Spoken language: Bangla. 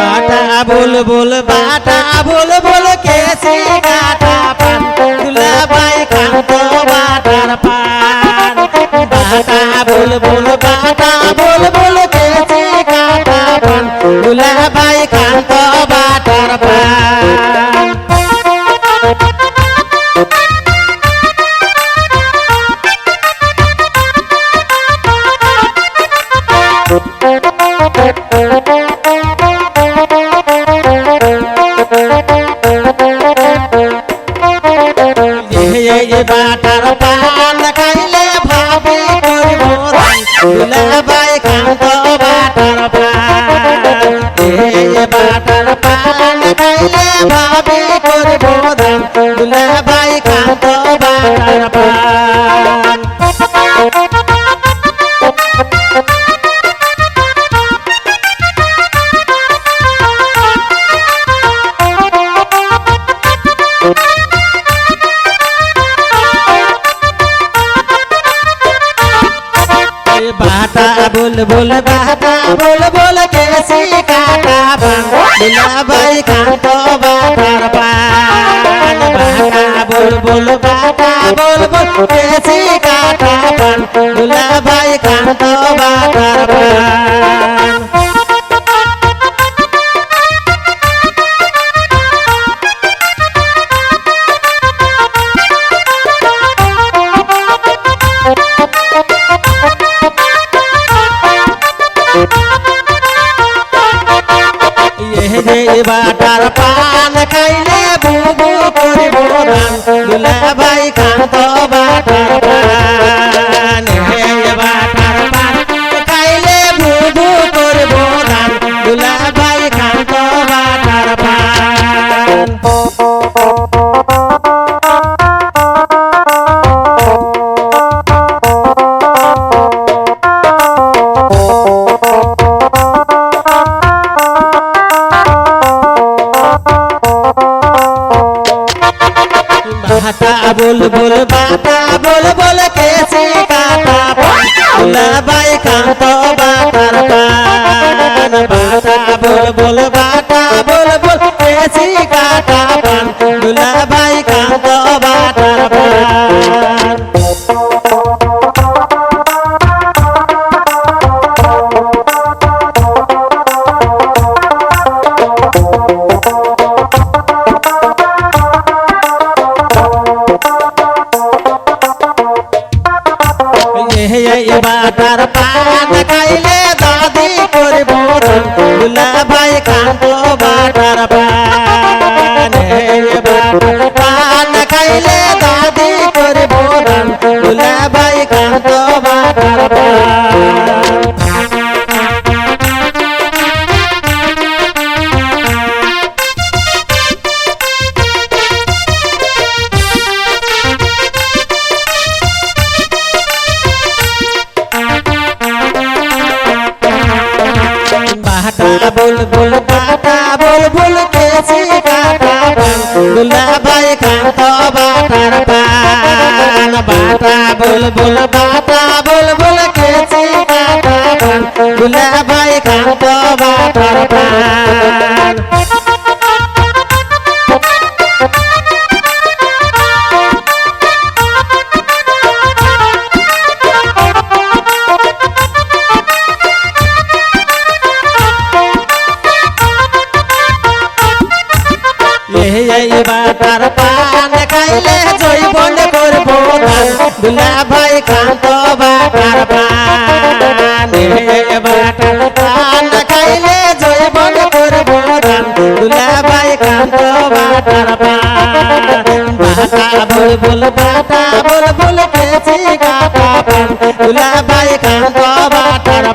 बाटा, बोल बोल, बाटा, बोल बोल, कैसे गाटा पान तुला बाई काम तो बाटर पान। बाटा, बोल बोल, बाटा, बोल बोल, कैसे गाटा पान तुला बाई काम तो बाटर पान। বাটার পান খাইলে ভাবি করব দুলাভাই কান্ত বাটার পান। এ বাটার পান খাইলে ভাবি করব দুলাভাই কান্ত বাটার পান। बाता, बोल बोल बाता, बोल बोल कैसी काटा, बंगला भाई कांटो बाता पान बोल बाता, बोल बोल कैसी काटा, बंगला भाई कांटो बाता पान যে বাটার পান খাইলে বুবু করিব না দুলা ভাই খান্ত বাটার পান। বাটা বল বল বাটা বল বল কেছে কাটা বাই কান্ত বাটার বাটা বল বল এই বাটার পান খাইলে দাদি করব দুলাভাই কান্ত বাটার পান কাটা। বুলবুল কাটা। বুলবুল কেছি কাটা। দুলা ভাই কান্ত বাটার পান। বাটা বুলবুল বাটা বুলবুল কেছি কাটা। দুলা ভাই কান্ত বাটার পান। এইবার পান খাইলে জৈবন করব দুলা ভাই খান্ত বাটার পান। বাটার পান খাইলে জৈবন করব দুলা ভাই খান্ত বাটার পান। বাটা বুলবুল বাটা বুলবুল খেছি গাটা পান। দুলা ভাই খান্ত বাটার